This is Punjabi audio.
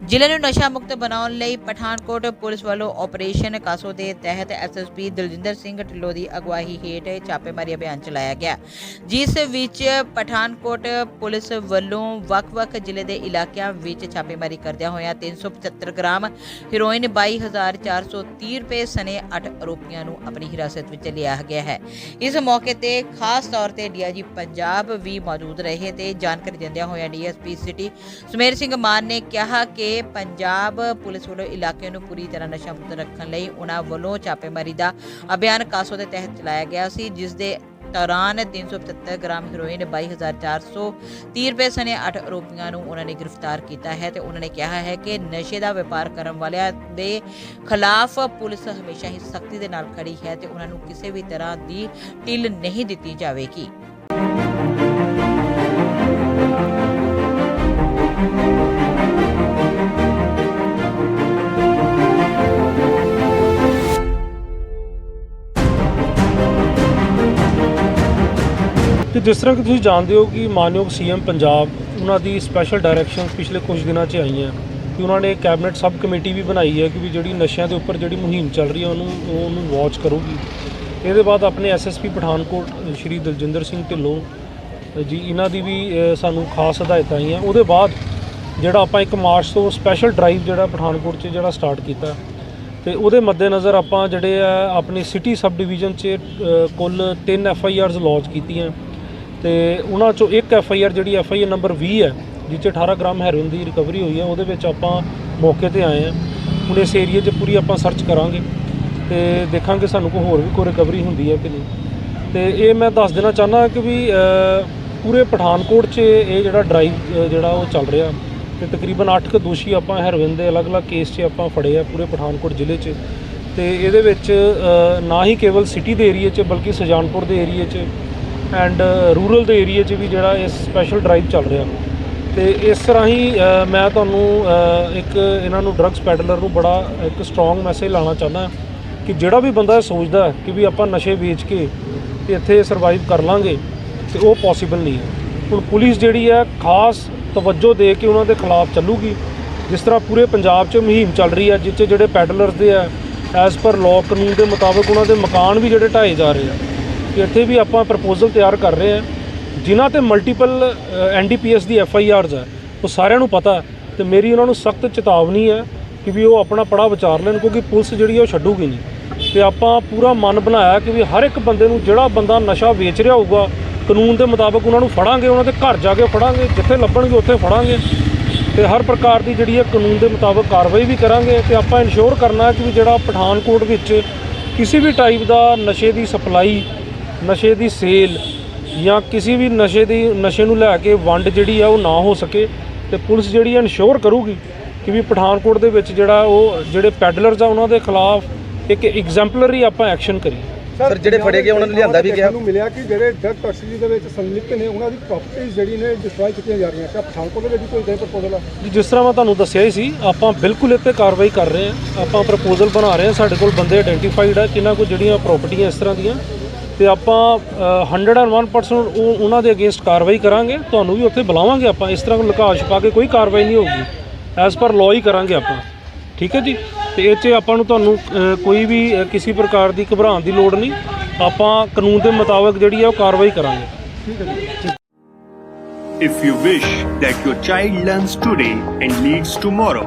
ਜ਼ਿਲ੍ਹੇ ਨੂੰ ਨਸ਼ਾ ਮੁਕਤ ਬਣਾਉਣ ਲਈ ਪਠਾਨਕੋਟ ਪੁਲਿਸ ਵੱਲੋਂ ਆਪਰੇਸ਼ਨ ਕਾਸੋ ਦੇ ਤਹਿਤ S S P Daljinder Singh Dhillon ਦੀ ਅਗਵਾਈ ਹੇਠ ਛਾਪੇਮਾਰੀ ਅਭਿਆਨ ਚਲਾਇਆ ਗਿਆ। ਜਿਸ ਵਿੱਚ ਪਠਾਨਕੋਟ ਪੁਲਿਸ ਵੱਲੋਂ ਵੱਖ-ਵੱਖ ਜ਼ਿਲ੍ਹੇ ਦੇ ਇਲਾਕਿਆਂ ਵਿੱਚ ਛਾਪੇਮਾਰੀ ਕਰਦਿਆਂ ਹੋਇਆਂ 375 ਗ੍ਰਾਮ ਹੈਰੋਇਨ 22430 ਰੁਪਏ ਸਣੇ 8 ਆਰੋਪੀਆਂ ਨੂੰ ਆਪਣੀ ਹਿਰਾਸਤ ਵਿੱਚ ਲਿਆ ਗਿਆ ਹੈ। ਇਸ ਮੌਕੇ ਤੇ ਖਾਸ ਤੌਰ ਤੇ ਡੀਆਈਜੀ ਪੰਜਾਬ ਵੀ ਮੌਜੂਦ ਰਹੇ ਤੇ ਜਾਣਕਾਰੀ ਦਿੰਦਿਆਂ ਹੋਇਆਂ D S P city Sumer Singh Mann ਨੇ ਕਿਹਾ ਕਿ ਪੰਜਾਬ ਪੁਲਿਸ ਵੱਲੋਂ ਇਲਾਕੇ ਨੂੰ ਪੂਰੀ ਤਰ੍ਹਾਂ ਨਸ਼ਾ ਮੁਕਤ ਰੱਖਣ ਲਈ ਉਹਨਾਂ ਵੱਲੋਂ ਛਾਪੇਮਾਰੀ ਦਾ ਅਭਿਆਨ ਕਾਸੋ ਦੇ ਤਹਿਤ ਚਲਾਇਆ ਗਿਆ ਸੀ, ਜਿਸ ਦੇ ਦੌਰਾਨ 375 ਗ੍ਰਾਮ ਹੈਰੋਇਨ 22430 ਰੁਪਏ ਸਣੇ 8 ਆਰੋਪੀਆਂ ਨੂੰ ਉਹਨਾਂ ਨੇ ਗ੍ਰਿਫਤਾਰ ਕੀਤਾ ਹੈ ਤੇ ਉਹਨਾਂ ਨੇ ਕਿਹਾ ਹੈ ਕਿ ਨਸ਼ੇ ਦਾ ਵਪਾਰ ਕਰਨ ਵਾਲਿਆਂ ਦੇ ਖਿਲਾਫ ਪੁਲਿਸ ਹਮੇਸ਼ਾ ਹੀ ਸਖਤੀ ਦੇ ਨਾਲ ਖੜੀ ਹੈ ਤੇ ਉਹਨਾਂ ਨੂੰ ਕਿਸੇ ਵੀ ਤਰ੍ਹਾਂ ਦੀ ਢਿੱਲ ਨਹੀਂ ਦਿੱਤੀ ਜਾਵੇਗੀ। ਕਿ ਜਿਸ ਤਰ੍ਹਾਂ ਕਿ ਤੁਸੀਂ ਜਾਣਦੇ ਹੋ ਕਿ ਮਾਨਯੋਗ ਸੀਐਮ ਪੰਜਾਬ, ਉਹਨਾਂ ਦੀ ਸਪੈਸ਼ਲ ਡਾਇਰੈਕਸ਼ਨ ਪਿਛਲੇ ਕੁਝ ਦਿਨਾਂ 'ਚ ਆਈਆਂ ਕਿ ਉਹਨਾਂ ਨੇ ਕੈਬਨਿਟ ਸਬ ਕਮੇਟੀ ਵੀ ਬਣਾਈ ਹੈ ਕਿ ਵੀ ਜਿਹੜੀ ਨਸ਼ਿਆਂ ਦੇ ਉੱਪਰ ਜਿਹੜੀ ਮੁਹਿੰਮ ਚੱਲ ਰਹੀ ਹੈ ਉਹਨੂੰ ਉਹ ਉਹਨੂੰ ਵਾਚ ਕਰੂਗੀ। ਇਹਦੇ ਬਾਅਦ ਆਪਣੇ S S P Pathankot, Shri Daljinder Singh Dhillon ji, ਇਹਨਾਂ ਦੀ ਵੀ ਸਾਨੂੰ ਖਾਸ ਹਦਾਇਤਾਂ ਆਈਆਂ। ਉਹਦੇ ਬਾਅਦ ਜਿਹੜਾ ਆਪਾਂ ਇੱਕ ਮਾਰਚ ਤੋਂ ਸਪੈਸ਼ਲ ਡਰਾਈਵ ਜਿਹੜਾ ਪਠਾਨਕੋਟ 'ਚ ਜਿਹੜਾ ਸਟਾਰਟ ਕੀਤਾ ਤੇ ਉਹਦੇ ਮੱਦੇਨਜ਼ਰ ਆਪਾਂ ਜਿਹੜੇ ਆ, ਆਪਣੀ ਸਿਟੀ ਸਬ ਡਿਵੀਜ਼ਨ 'ਚ ਕੁੱਲ 3 ਐਫ ਆਈ ਆਰਸ ਲੌਂਚ ਕੀਤੀਆਂ। ਤੇ ਉਹਨਾਂ ਚੋਂ ਇੱਕ ਐਫ ਆਈ ਆਰ ਜਿਹੜੀ ਐਫ ਆਈ ਆਰ ਨੰਬਰ 20 ਹੈ, ਜਿਸ 'ਚ 18 ਗ੍ਰਾਮ ਹੈਰੋਇਨ ਦੀ ਰਿਕਵਰੀ ਹੋਈ ਹੈ, ਉਹਦੇ ਵਿੱਚ ਆਪਾਂ ਮੌਕੇ ਤੇ ਆਏ ਹਾਂ। ਹੁਣ ਇਸ ਏਰੀਆ 'ਚ ਪੂਰੀ ਆਪਾਂ ਸਰਚ ਕਰਾਂਗੇ ਤੇ ਦੇਖਾਂਗੇ ਸਾਨੂੰ ਕੋਈ ਹੋਰ ਵੀ ਕੋਈ ਰਿਕਵਰੀ ਹੁੰਦੀ ਹੈ ਕਿ ਨਹੀਂ। ਤੇ ਇਹ ਮੈਂ ਦੱਸ ਦੇਣਾ ਚਾਹੁੰਦਾ ਕਿ ਵੀ ਪੂਰੇ ਪਠਾਨਕੋਟ 'ਚ ਇਹ ਜਿਹੜਾ ਡਰਾਈਵ ਜਿਹੜਾ ਉਹ ਚੱਲ ਰਿਹਾ ਤੇ ਤਕਰੀਬਨ 8 ਕੁ ਦੋਸ਼ੀ ਆਪਾਂ ਹੈਰੋਇਨ ਦੇ ਅਲੱਗ-ਅਲੱਗ ਕੇਸ 'ਚ ਆਪਾਂ ਫੜੇ ਆ ਪੂਰੇ ਪਠਾਨਕੋਟ ਜ਼ਿਲ੍ਹੇ 'ਚ। ਤੇ ਇਹਦੇ ਵਿੱਚ ਨਾ ਹੀ ਕੇਵਲ ਸਿਟੀ ਦੇ ਏਰੀਆ 'ਚ ਬਲਕਿ ਸੁਜਾਨਪੁਰ ਦੇ ਏਰੀਆ 'ਚ ਐਂਡ ਰੂਰਲ uh, ਦੇ ਏਰੀਆ 'ਚ ਵੀ ਜਿਹੜਾ ਇਹ ਸਪੈਸ਼ਲ ਡਰਾਈਵ ਚੱਲ ਰਿਹਾ। ਤੇ ਇਸ ਰਾਹੀਂ ਮੈਂ ਤੁਹਾਨੂੰ ਇੱਕ ਇਹਨਾਂ ਨੂੰ ਡਰੱਗਸ ਪੈਡਲਰ ਨੂੰ ਬੜਾ ਇੱਕ ਸਟਰੋਂਗ ਮੈਸੇਜ ਲਾਣਾ ਚਾਹੁੰਦਾ ਕਿ ਜਿਹੜਾ ਵੀ ਬੰਦਾ ਇਹ ਸੋਚਦਾ ਕਿ ਵੀ ਆਪਾਂ ਨਸ਼ੇ ਵੇਚ ਕੇ ਤੇ ਇੱਥੇ ਸਰਵਾਈਵ ਕਰ ਲਾਂਗੇ, ਤੇ ਉਹ ਪੋਸੀਬਲ ਨਹੀਂ ਹੈ। ਹੁਣ ਪੁਲਿਸ ਜਿਹੜੀ ਹੈ ਖਾਸ ਤਵੱਜੋ ਦੇ ਕੇ ਉਹਨਾਂ ਦੇ ਖਿਲਾਫ ਚੱਲੂਗੀ। ਜਿਸ ਤਰ੍ਹਾਂ ਪੂਰੇ ਪੰਜਾਬ 'ਚ ਮੁਹਿੰਮ ਚੱਲ ਰਹੀ ਹੈ, ਜਿਸ 'ਚ ਜਿਹੜੇ ਪੈਡਲਰਸ ਦੇ ਆ ਐਜ਼ ਪਰ ਲਾਅ ਕਾਨੂੰਨ ਦੇ ਮੁਤਾਬਕ ਉਹਨਾਂ ਦੇ ਮਕਾਨ ਵੀ ਜਿਹੜੇ ਢਾਏ ਜਾ ਰਹੇ ਆ। ਇੱਥੇ ਵੀ ਆਪਾਂ ਪ੍ਰਪੋਜ਼ਲ ਤਿਆਰ ਕਰ ਰਹੇ ਹਾਂ, ਜਿਨ੍ਹਾਂ ਤੇ multiple N D P S the F I Rs ਹੈ ਉਹ ਸਾਰਿਆਂ ਨੂੰ ਪਤਾ ਹੈ ਤੇ ਮੇਰੀ ਉਹਨਾਂ ਨੂੰ ਸਖਤ ਚੇਤਾਵਨੀ ਹੈ ਕਿ ਵੀ ਉਹ ਆਪਣਾ ਪੜਾ ਵਿਚਾਰ ਲੈਣ ਕਿਉਂਕਿ ਪੁਲਿਸ ਜਿਹੜੀ ਹੈ ਉਹ ਛੱਡੂਗੀ ਨਹੀਂ। ਤੇ ਆਪਾਂ ਪੂਰਾ ਮਨ ਬਣਾਇਆ ਕਿ ਵੀ ਹਰ ਇੱਕ ਬੰਦੇ ਨੂੰ ਜਿਹੜਾ ਬੰਦਾ ਨਸ਼ਾ ਵੇਚ ਰਿਹਾ ਹੋਊਗਾ, ਕਾਨੂੰਨ ਦੇ ਮੁਤਾਬਕ ਉਹਨਾਂ ਨੂੰ ਫੜਾਂਗੇ, ਉਹਨਾਂ ਦੇ ਘਰ ਜਾ ਕੇ ਫੜਾਂਗੇ, ਜਿੱਥੇ ਲੱਭਣਗੇ ਉੱਥੇ ਫੜਾਂਗੇ। ਤੇ ਹਰ ਪ੍ਰਕਾਰ ਦੀ ਜਿਹੜੀ ਹੈ ਕਾਨੂੰਨ ਦੇ ਮੁਤਾਬਕ ਕਾਰਵਾਈ ਵੀ ਕਰਾਂਗੇ ਤੇ ਆਪਾਂ ਇਨਸ਼ੋਰ ਕਰਨਾ ਕਿ ਵੀ ਜਿਹੜਾ ਪਠਾਨਕੋਟ ਵਿੱਚ ਕਿਸੇ ਵੀ ਟਾਈਪ ਦਾ ਨਸ਼ੇ ਦੀ ਸਪਲਾਈ ਨਸ਼ੇ ਦੀ ਸੇਲ ਜਾਂ ਕਿਸੇ ਵੀ ਨਸ਼ੇ ਦੀ ਨਸ਼ੇ ਨੂੰ ਲੈ ਕੇ ਵੰਡ ਜਿਹੜੀ ਆ ਉਹ ਨਾ ਹੋ ਸਕੇ ਤੇ ਪੁਲਿਸ ਜਿਹੜੀ ਇਨਸ਼ੋਰ ਕਰੂਗੀ ਕਿ ਵੀ ਪਠਾਨਕੋਟ ਦੇ ਵਿੱਚ ਜਿਹੜਾ ਉਹ ਜਿਹੜੇ ਪੈਡਲਰਸ ਆ ਉਹਨਾਂ ਦੇ ਖਿਲਾਫ ਇੱਕ ਐਗਜ਼ੈਂਪਲਰੀ ਆਪਾਂ ਐਕਸ਼ਨ ਕਰੀਏ। ਸਰ ਜਿਹੜੇ ਫੜੇ ਗਏ ਉਹਨਾਂ ਨੂੰ ਲਿਆਂਦਾ ਵੀ ਗਿਆ। ਨੂੰ ਮਿਲਿਆ ਕਿ ਜਿਹੜੇ ਡਰਗ ਟੈਕਸੀ ਦੇ ਵਿੱਚ ਸੰਲਿਪਤ ਨੇ ਉਹਨਾਂ ਦੀ ਪ੍ਰਾਪਰਟੀਆਂ ਜਿਹੜੀ ਨੇ ਡਿਸਟਰੋਏ ਕੀਤੀਆਂ ਜਾ ਰਹੀਆਂ ਕਿ ਪਠਾਨਕੋਟ ਦੇ ਵਿੱਚ ਕੋਈ ਇਦਾਂ ਪ੍ਰਪੋਜ਼ਲ ਆ? ਜੀ, ਜਿਸ ਤਰ੍ਹਾਂ ਮੈਂ ਤੁਹਾਨੂੰ ਦੱਸਿਆ ਹੀ ਸੀ ਆਪਾਂ ਬਿਲਕੁਲ ਇੱਥੇ ਕਾਰਵਾਈ ਕਰ ਰਹੇ ਹਾਂ। ਆਪਾਂ ਪ੍ਰਪੋਜ਼ਲ ਬਣਾ ਰਹੇ ਹਾਂ ਸਾਡੇ ਕੋਲ ਬੰਦੇ ਆਇਡੈਂਟੀਫਾਈਡ ਆ ਕਿਹਨਾਂ ਕੋਲ ਜਿਹੜੀਆਂ ਪ੍ਰਾਪਰਟੀਆਂ ਇਸ ਤਰ੍ਹਾਂ ਦੀਆਂ। ਤੇ ਆਪਾਂ ਅ, 101% ਉਹ ਉਹਨਾਂ ਦੇ ਅਗੇਂਸਟ ਕਾਰਵਾਈ ਕਰਾਂਗੇ ਤੁਹਾਨੂੰ ਵੀ ਉੱਥੇ ਬੁਲਾਵਾਂਗੇ ਆਪਾਂ ਇਸ ਤਰ੍ਹਾਂ ਲੁਕਾ ਛੁਪਾ ਕੇ ਕੋਈ ਕਾਰਵਾਈ ਨਹੀਂ ਹੋਊਗੀ ਐਜ਼ ਪਰ ਲਾਅ ਹੀ ਕਰਾਂਗੇ ਆਪਾਂ ਠੀਕ ਹੈ ਜੀ? ਤੇ ਇਹ 'ਚ ਆਪਾਂ ਨੂੰ ਤੁਹਾਨੂੰ ਕੋਈ ਵੀ ਕਿਸੇ ਪ੍ਰਕਾਰ ਦੀ ਘਬਰਾਉਣ ਦੀ ਲੋੜ ਨਹੀਂ ਆਪਾਂ ਕਾਨੂੰਨ ਦੇ ਮੁਤਾਬਕ ਜਿਹੜੀ ਆ ਉਹ ਕਾਰਵਾਈ ਕਰਾਂਗੇ। If you wish that your child learns today and leads tomorrow,